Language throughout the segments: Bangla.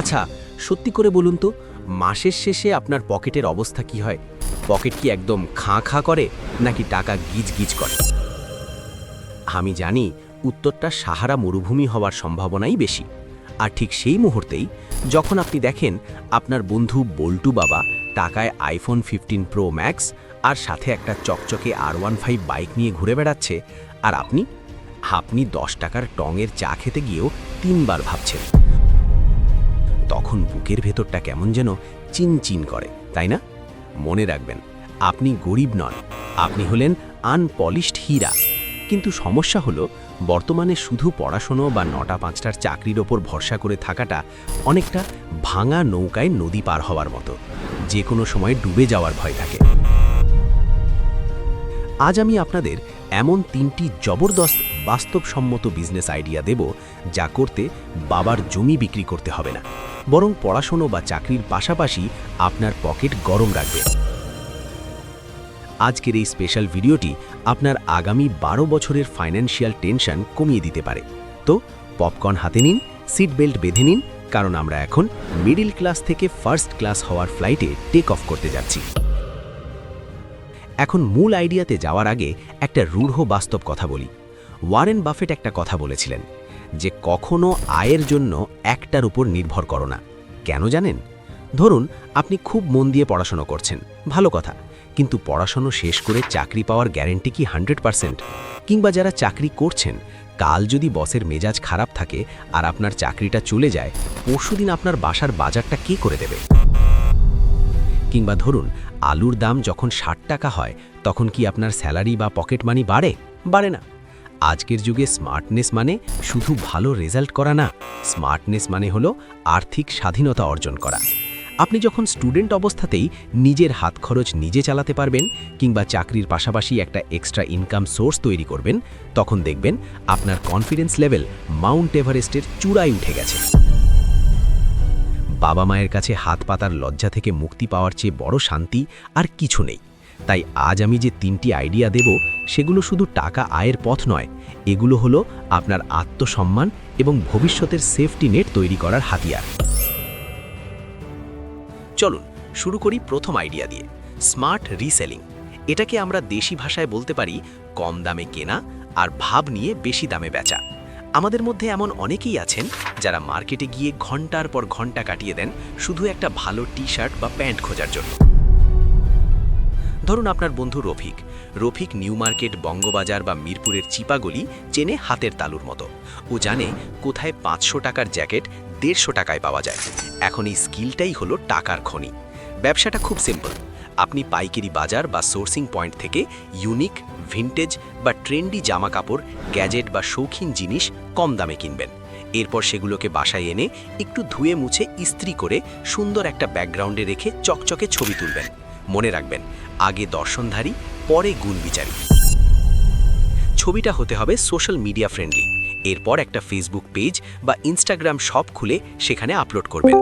আচ্ছা সত্যি করে বলুন তো, মাসের শেষে আপনার পকেটের অবস্থা কি হয়? পকেট কি একদম খাঁ খাঁ করে, নাকি টাকা গিজ গিজ করে? আমি জানি উত্তরটা সাহারা মরুভূমি হওয়ার সম্ভাবনাই বেশি। আর ঠিক সেই মুহূর্তেই যখন আপনি দেখেন আপনার বন্ধু বল্টু বাবা টাকায় আইফোন ফিফটিন প্রো ম্যাক্স আর সাথে একটা চকচকে আর ওয়ান ফাইভ বাইক নিয়ে ঘুরে বেড়াচ্ছে, আর আপনি আপনি দশ টাকার টঙের চা খেতে গিয়েও তিনবার ভাবছেন। তখন বুকের ভেতরটা কেমন যেন চিনচিন করে, তাই না? মনে রাখবেন, আপনি গরিব নন, আপনি হলেন আনপলিশড হীরা। কিন্তু সমস্যা হলো, বর্তমানে শুধু পড়াশুনো বা নটা পাঁচটার চাকরির ওপর ভরসা করে থাকাটা অনেকটা ভাঙা নৌকায় নদী পার হওয়ার মতো। যে কোনো সময় ডুবে যাওয়ার ভয় থাকে। আজ আমি আপনাদের এমন তিনটি জবরদস্ত বাস্তবসম্মত বিজনেস আইডিয়া দেব যা করতে বাবার জমি বিক্রি করতে হবে না। বরং পড়াশুনো বা চাকরির পাশাপাশি আপনার পকেট গরম রাখবে। আজকের এই স্পেশাল ভিডিওটি আপনার আগামী বারো বছরের ফাইন্যান্সিয়াল টেনশন কমিয়ে দিতে পারে। তো পপকর্ন হাতে নিন সিট বেল্ট বেঁধে নিন, কারণ আমরা এখন মিডিল ক্লাস থেকে ফার্স্ট ক্লাস হওয়ার ফ্লাইটে টেক অফ করতে যাচ্ছি। এখন মূল আইডিয়াতে যাওয়ার আগে একটা রূঢ় বাস্তব কথা বলি। ওয়ারেন বাফেট একটা কথা বলেছিলেন যে কখনো আয়ের জন্য একটার উপর নির্ভর করো না। কেন জানেন? ধরুন, আপনি খুব মন দিয়ে পড়াশোনা করছেন, ভালো কথা, কিন্তু পড়াশোনা শেষ করে চাকরি পাওয়ার গ্যারেন্টি কি হান্ড্রেড পারসেন্ট? কিংবা যারা চাকরি করছেন, কাল যদি বসের মেজাজ খারাপ থাকে আর আপনার চাকরিটা চলে যায়, পরশুদিন আপনার বাসার বাজারটা কে করে দেবে? কিংবা ধরুন, আলুর দাম যখন ষাট টাকা হয়, তখন কি আপনার স্যালারি বা পকেট মানি বাড়ে? বাড়ে না। আজকের যুগে স্মার্টনেস মানে শুধু ভালো রেজাল্ট করা না, স্মার্টনেস মানে হলো আর্থিক স্বাধীনতা অর্জন করা। আপনি যখন স্টুডেন্ট অবস্থাতেই নিজের হাত খরচ নিজে চালাতে পারবেন কিংবা চাকরির পাশাপাশি একটা এক্সট্রা ইনকাম সোর্স তৈরি করবেন, তখন দেখবেন আপনার কনফিডেন্স লেভেল মাউন্ট এভারেস্টের চূড়ায় উঠে গেছে। বাবা মায়ের কাছে হাত পাতার লজ্জা থেকে মুক্তি পাওয়ার চেয়ে বড় শান্তি আর কিছু নেই। তাই আজ আমি যে তিনটি আইডিয়া দেব, সেগুলো শুধু টাকা আয়ের পথ নয়, এগুলো হলো আপনার আত্মসম্মান এবং ভবিষ্যতের সেফটি নেট তৈরি করার হাতিয়ার। চলুন, শুরু করি প্রথম আইডিয়া দিয়ে, স্মার্ট রিসেলিং। এটাকে আমরা দেশি ভাষায় বলতে পারি কম দামে কেনা আর ভাব নিয়ে বেশি দামে বেচা। আমাদের মধ্যে এমন অনেকেই আছেন যারা মার্কেটে গিয়ে ঘণ্টার পর ঘণ্টা কাটিয়ে দেন শুধু একটা ভালো টি শার্ট বা প্যান্ট খোঁজার জন্য। ধরুন আপনার বন্ধু রফিক। রফিক নিউ মার্কেট, বঙ্গবাজার বা মিরপুরের চিপাগলি চেনে হাতের তালুর মতো। ও জানে কোথায় পাঁচশো টাকার জ্যাকেট দেড়শো টাকায় পাওয়া যায়। এখন এই স্কিলটাই হলো টাকার খনি। ব্যবসাটা খুব সিম্পল আপনি পাইকারি বাজার বা সোর্সিং পয়েন্ট থেকে ইউনিক ভিন্টেজ বা ট্রেন্ডি জামা কাপড় গ্যাজেট বা শৌখিন জিনিস কম দামে কিনবেন। এরপর সেগুলোকে বাসায় এনে একটু ধুয়ে মুছে ইস্ত্রি করে সুন্দর একটা ব্যাকগ্রাউন্ডে রেখে চকচকে ছবি তুলবেন। মনে রাখবেন আগে দর্শনধারী, পরে গুণ বিচারী ছবিটা হতে হবে সোশ্যাল মিডিয়া ফ্রেন্ডলি। এরপর একটা ফেসবুক পেজ বা ইনস্টাগ্রাম শপ খুলে সেখানে আপলোড করবেন।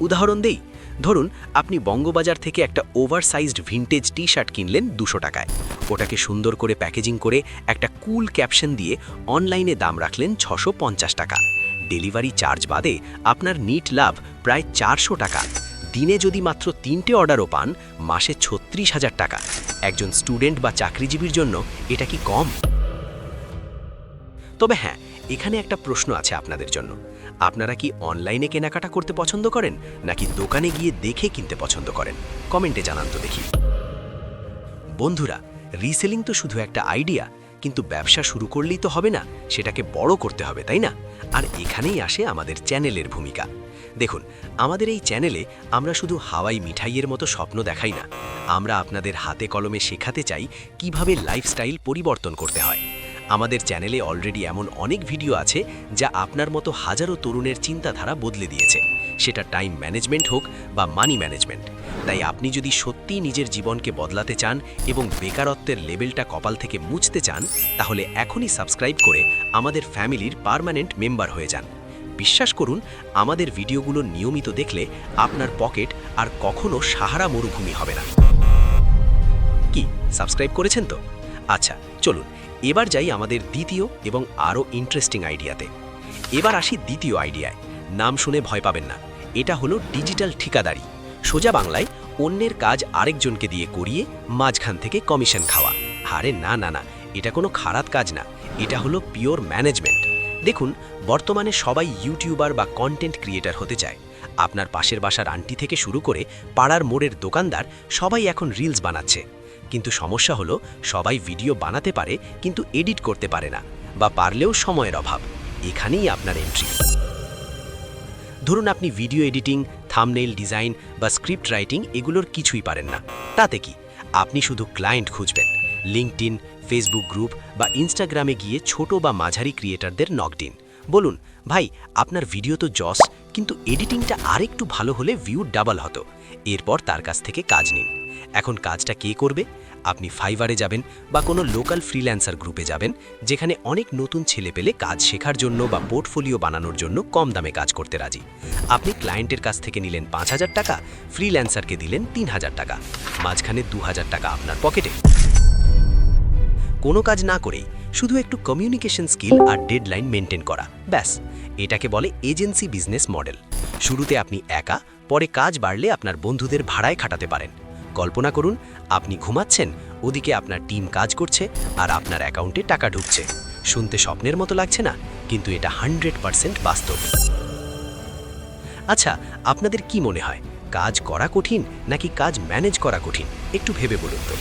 উদাহরণ দেই, ধরুন আপনি বঙ্গবাজার থেকে একটা ওভারসাইজড ভিন্টেজ টি শার্ট কিনলেন দুশো টাকায়। ওটাকে সুন্দর করে প্যাকেজিং করে একটা কুল ক্যাপশন দিয়ে অনলাইনে দাম রাখলেন ছশো টাকা। ডেলিভারি চার্জ বাদে আপনার নিট লাভ প্রায় চারশো টাকা। দিনে যদি মাত্র তিনটে অর্ডারও পান, মাসে ছত্রিশ হাজার টাকা। একজন স্টুডেন্ট বা চাকরিজীবীর জন্য এটা কি কম? তবে হ্যাঁ এখানে একটা প্রশ্ন আছে আপনাদের জন্য। আপনারা কি অনলাইনে কেনাকাটা করতে পছন্দ করেন, নাকি দোকানে গিয়ে দেখে কিনতে পছন্দ করেন? কমেন্টে জানান তো দেখি। বন্ধুরা রিসেলিং তো শুধু একটা আইডিয়া কিন্তু ব্যবসা শুরু করলেই তো হবে না, সেটাকে বড় করতে হবে, তাই না? আর এখানেই আসে আমাদের চ্যানেলের ভূমিকা। দেখুন, আমাদের এই চ্যানেলে আমরা শুধু হাওয়াই মিঠাইয়ের মতো স্বপ্ন দেখাই না। আমরা আপনাদের হাতে কলমে শেখাতে চাই কীভাবে লাইফস্টাইল পরিবর্তন করতে হয়। আমাদের চ্যানেলে অলরেডি এমন অনেক ভিডিও আছে যা আপনার মতো হাজারো তরুণের চিন্তাধারা বদলে দিয়েছে। সেটা টাইম ম্যানেজমেন্ট হোক বা মানি ম্যানেজমেন্ট তাই আপনি যদি সত্যিই নিজের জীবনকে বদলাতে চান এবং বেকারত্বের লেভেলটা কপাল থেকে মুছতে চান, তাহলে এখনই সাবস্ক্রাইব করে আমাদের ফ্যামিলির পার্মানেন্ট মেম্বার হয়ে যান। বিশ্বাস করুন, আমাদের ভিডিওগুলো নিয়মিত দেখলে আপনার পকেট আর কখনো সাহারা মরুভূমি হবে না। কি, সাবস্ক্রাইব করেছেন তো? আচ্ছা চলুন, এবার যাই আমাদের দ্বিতীয় এবং আরও ইন্টারেস্টিং আইডিয়াতে এবার আসি দ্বিতীয় আইডিয়ায় নাম শুনে ভয় পাবেন না। এটা হলো ডিজিটাল ঠিকাদারি। সোজা বাংলায় অন্যের কাজ আরেকজনকে দিয়ে করিয়ে মাঝখান থেকে কমিশন খাওয়া। আরে না না না, এটা কোনো খারাপ কাজ না। এটা হলো পিওর ম্যানেজমেন্ট দেখুন, বর্তমানে সবাই ইউটিউবার বা কন্টেন্ট ক্রিয়েটার হতে চায়। আপনার পাশের বাসার আন্টি থেকে শুরু করে পাড়ার মোড়ের দোকানদার সবাই এখন রিলস বানাচ্ছে। কিন্তু সমস্যা হলো, সবাই ভিডিও বানাতে পারে, কিন্তু এডিট করতে পারে না, বা পারলেও সময়ের অভাব। এখানেই আপনার এন্ট্রি ধরুন আপনি ভিডিও এডিটিং থামনেল ডিজাইন বা স্ক্রিপ্ট রাইটিং এগুলোর কিছুই পারেন না। তাতে কি? আপনি শুধু ক্লায়েন্ট খুঁজবেন। লিঙ্কডিন ফেসবুক গ্রুপ বা ইনস্টাগ্রামে গিয়ে ছোট বা মাঝারি ক্রিয়েটারদের নক দিন। বলুন, ভাই, আপনার ভিডিও তো জস, কিন্তু এডিটিংটা আরেকটু ভালো হলে ভিউ ডাবল হতো। এরপর তার কাছ থেকে কাজ নিন। এখন কাজটা কে করবে? আপনি ফাইবারে যাবেন বা কোনো লোকাল ফ্রিল্যান্সার গ্রুপে যাবেন, যেখানে অনেক নতুন ছেলে পেলে কাজ শেখার জন্য বা পোর্টফোলিও বানানোর জন্য কম দামে কাজ করতে রাজি। আপনি ক্লায়েন্টের কাছ থেকে নিলেন পাঁচ হাজার টাকা ফ্রিল্যান্সারকে দিলেন তিন হাজার টাকা, মাঝখানে দু হাজার টাকা আপনার পকেটে কোনো কাজ না করেই শুধু একটু কমিউনিকেশন স্কিল আর ডেডলাইন মেনটেন করা। ব্যাস, এটাকে বলে এজেন্সি বিজনেস মডেল শুরুতে আপনি একা, পরে কাজ বাড়লে আপনার বন্ধুদের ভাড়ায় খাটাতে পারেন। কল্পনা করুন, আপনি ঘুমাচ্ছেন, ওদিকে আপনার টিম কাজ করছে আর আপনার অ্যাকাউন্টে টাকা ঢুকছে। শুনতে স্বপ্নের মতো লাগছে না, কিন্তু এটা হান্ড্রেড পারসেন্ট বাস্তব। আচ্ছা আপনাদের কি মনে হয়, কাজ করা কঠিন নাকি কাজ ম্যানেজ করা কঠিন? একটু ভেবে বলুন তো।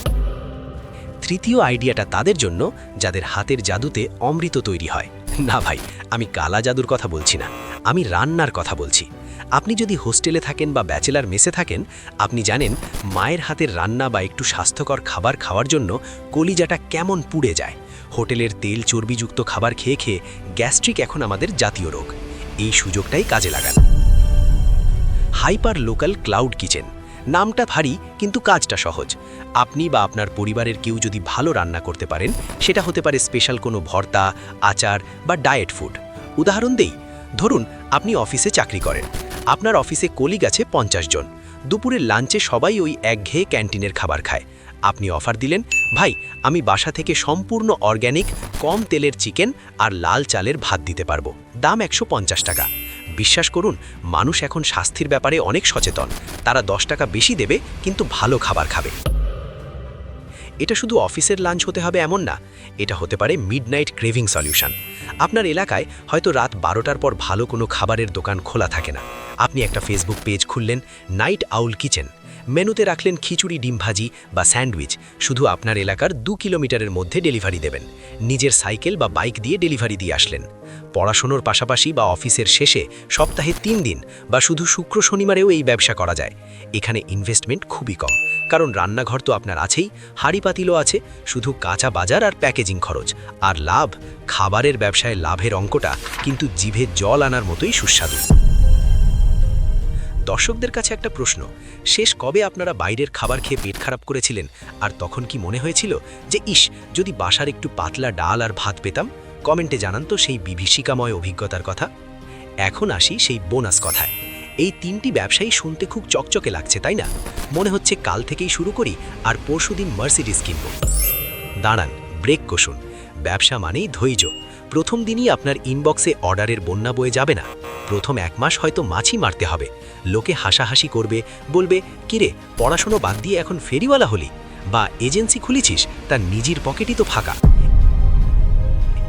তৃতীয় আইডিয়াটা তাদের জন্য যাদের হাতের জাদুতে অমৃত তৈরি হয়। না ভাই, আমি কালা জাদুর কথা বলছি না। আমি রান্নার কথা বলছি। আপনি যদি হোস্টেলে থাকেন বা ব্যাচেলার মেসে থাকেন, আপনি জানেন মায়ের হাতের রান্না বা একটু স্বাস্থ্যকর খাবার খাওয়ার জন্য কলিজাটা কেমন পুড়ে যায়। হোটেলের তেল চর্বিযুক্ত খাবার খেয়ে খেয়ে গ্যাস্ট্রিক এখন আমাদের জাতীয় রোগ। এই সুযোগটাই কাজে লাগান। Hyper local cloud kitchen. নামটা ভারী, কিন্তু কাজটা সহজ। আপনি বা আপনার পরিবারের কেউ যদি ভালো রান্না করতে পারেন, সেটা হতে পারে স্পেশাল কোনো ভর্তা, আচার বা ডায়েট ফুড উদাহরণ দেই, ধরুন আপনি অফিসে চাকরি করেন, আপনার অফিসে কলিগ আছে পঞ্চাশ জন দুপুরের লাঞ্চে সবাই ওই একঘেয়ে ক্যান্টিনের খাবার খায়। আপনি অফার দিলেন, ভাই, আমি বাসা থেকে সম্পূর্ণ অর্গ্যানিক কম তেলের চিকেন আর লাল চালের ভাত দিতে পারব। দাম একশো পঞ্চাশ টাকা। বিশ্বাস করুন, মানুষ এখন স্বাস্থ্যের ব্যাপারে অনেক সচেতন। তারা দশ টাকা বেশি দেবে, কিন্তু ভালো খাবার খাবে। এটা শুধু অফিসের লাঞ্চ হতে হবে এমন না, এটা হতে পারে মিডনাইট ক্রেভিং সলিউশন। আপনার এলাকায় হয়তো রাত বারোটার পর ভালো কোনো খাবারের দোকান খোলা থাকে না। আপনি একটা ফেসবুক পেজ খুললেন, নাইট আউল কিচেন। মেনুতে রাখলেন খিচুড়ি, ডিম ভাজি বা স্যান্ডউইচ। শুধু আপনার এলাকার দু কিলোমিটারের মধ্যে ডেলিভারি দেবেন। নিজের সাইকেল বা বাইক দিয়ে ডেলিভারি দিয়ে আসলেন। পড়াশোনার পাশাপাশি বা অফিসের শেষে সপ্তাহে তিন দিন বা শুধু শুক্র শনিবারেও এই ব্যবসা করা যায়। এখানে ইনভেস্টমেন্ট খুবই কম। কারণ রান্নাঘর তো আপনার আছেই হাড়ি পাতিলও আছে, শুধু কাঁচা বাজার আর প্যাকেজিং খরচ। আর লাভ, খাবারের ব্যবসায় লাভের অঙ্কটা কিন্তু জিভে জল আনার মতোই সুস্বাদু। দর্শকদের কাছে একটা প্রশ্ন, শেষ কবে আপনারা বাইরের খাবার খেয়ে পেট খারাপ করেছিলেন? আর তখন কি মনে হয়েছিল যে, ইস, যদি বাসার একটু পাতলা ডাল আর ভাত পেতাম? কমেন্টে জানান তো সেই বিভীষিকাময় অভিজ্ঞতার কথা। এখন আসি সেই বোনাস কথায়। এই তিনটি ব্যবসায়ী শুনতে খুব চকচকে লাগছে, তাই না? মনে হচ্ছে কাল থেকেই শুরু করি আর পরশুদিন মার্সিডিস কিনব। দাঁড়ান, ব্রেক কষুন। ব্যবসা মানেই ধৈর্য। প্রথম দিনই আপনার ইনবক্সে অর্ডারের বন্যা বয়ে যাবে না। প্রথম এক মাস হয়তো মাছি মারতে হবে। লোকে হাসাহাসি করবে, বলবে, কিরে, পড়াশুনো বাদ দিয়ে এখন ফেরিওয়ালা হলি? বা এজেন্সি খুলেছিস? তার নিজের পকেটই তো ফাঁকা।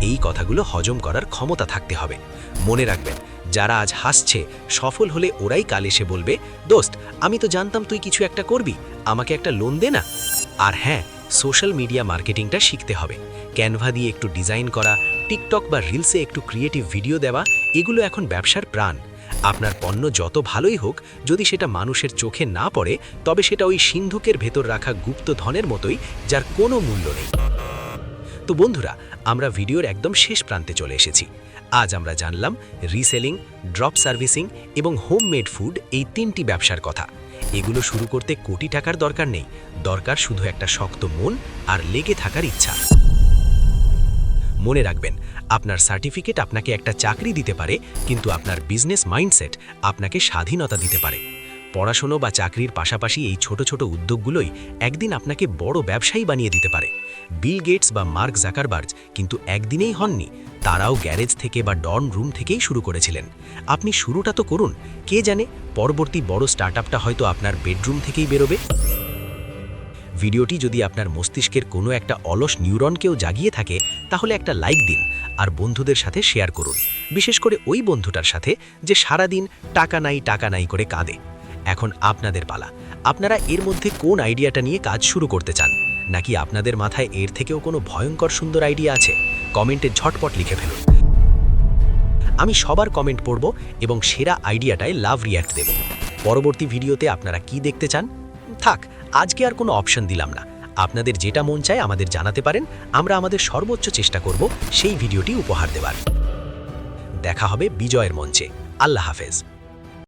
এই কথাগুলো হজম করার ক্ষমতা থাকতে হবে। মনে রাখবেন, যারা আজ হাসছে, সফল হলে ওরাই কাল এসে বলবে, দোস্ত, আমি তো জানতাম তুই কিছু একটা করবি, আমাকে একটা লোন দে না। আর হ্যাঁ সোশ্যাল মিডিয়া মার্কেটিংটা শিখতে হবে। ক্যানভা দিয়ে একটু ডিজাইন করা, টিকটক বা রিলসে একটু ক্রিয়েটিভ ভিডিও দেওয়া এগুলো এখন ব্যবসার প্রাণ। আপনার পণ্য যত ভালোই হোক, যদি সেটা মানুষের চোখে না পড়ে, তবে সেটা ওই সিন্ধুকের ভেতর রাখা গুপ্ত ধনের মতোই, যার কোনো মূল্য নেই। তো বন্ধুরা, আমরা ভিডিওর একদম শেষ প্রান্তে চলে এসেছি। আজ আমরা জানলাম রিসেলিং ড্রপ সার্ভিসিং এবং হোমমেড ফুড এই তিনটি ব্যবসার কথা। এগুলো শুরু করতে কোটি টাকার দরকার নেই। দরকার শুধু একটা শক্ত মন আর লেগে থাকার ইচ্ছা। মনে রাখবেন, আপনার সার্টিফিকেট আপনাকে একটা চাকরি দিতে পারে, কিন্তু আপনার বিজনেস মাইন্ডসেট আপনাকে স্বাধীনতা দিতে পারে। পড়াশুনো বা চাকরির পাশাপাশি এই ছোট ছোট উদ্যোগগুলোই একদিন আপনাকে বড় ব্যবসায়ী বানিয়ে দিতে পারে। বিল গেটস বা মার্ক জাকারবার্জ কিন্তু একদিনেই হননি, তারাও গ্যারেজ থেকে বা ডন রুম থেকেই শুরু করেছিলেন। আপনি শুরুটা তো করুন, কে জানে পরবর্তী বড় স্টার্টআপটা হয়তো আপনার বেডরুম থেকেই বেরোবে। ভিডিওটি যদি আপনার মস্তিষ্কের কোনো একটা অলস নিউরনকেও জাগিয়ে থাকে, তাহলে একটা লাইক দিন আর বন্ধুদের সাথে শেয়ার করুন। বিশেষ করে ওই বন্ধুটার সাথে যে সারাদিন টাকা নাই টাকা নাই করে কাঁদে। এখন আপনাদের পালা। আপনারা এর মধ্যে কোন আইডিয়াটা নিয়ে কাজ শুরু করতে চান? নাকি আপনাদের মাথায় এর থেকেও কোনো ভয়ঙ্কর সুন্দর আইডিয়া আছে? কমেন্টে ঝটপট লিখে ফেলুন। আমি সবার কমেন্ট পড়ব এবং সেরা আইডিয়াটায় লাভ রিয়্যাক্ট দেব। পরবর্তী ভিডিওতে আপনারা কি দেখতে চান? থাক আজকে আর কোনো অপশন দিলাম না। আপনাদের যেটা মন চায় আমাদের জানাতে পারেন। আমরা আমাদের সর্বোচ্চ চেষ্টা করব সেই ভিডিওটি উপহার দেওয়ার। দেখা হবে বিজয়ের মঞ্চে। আল্লাহ হাফেজ।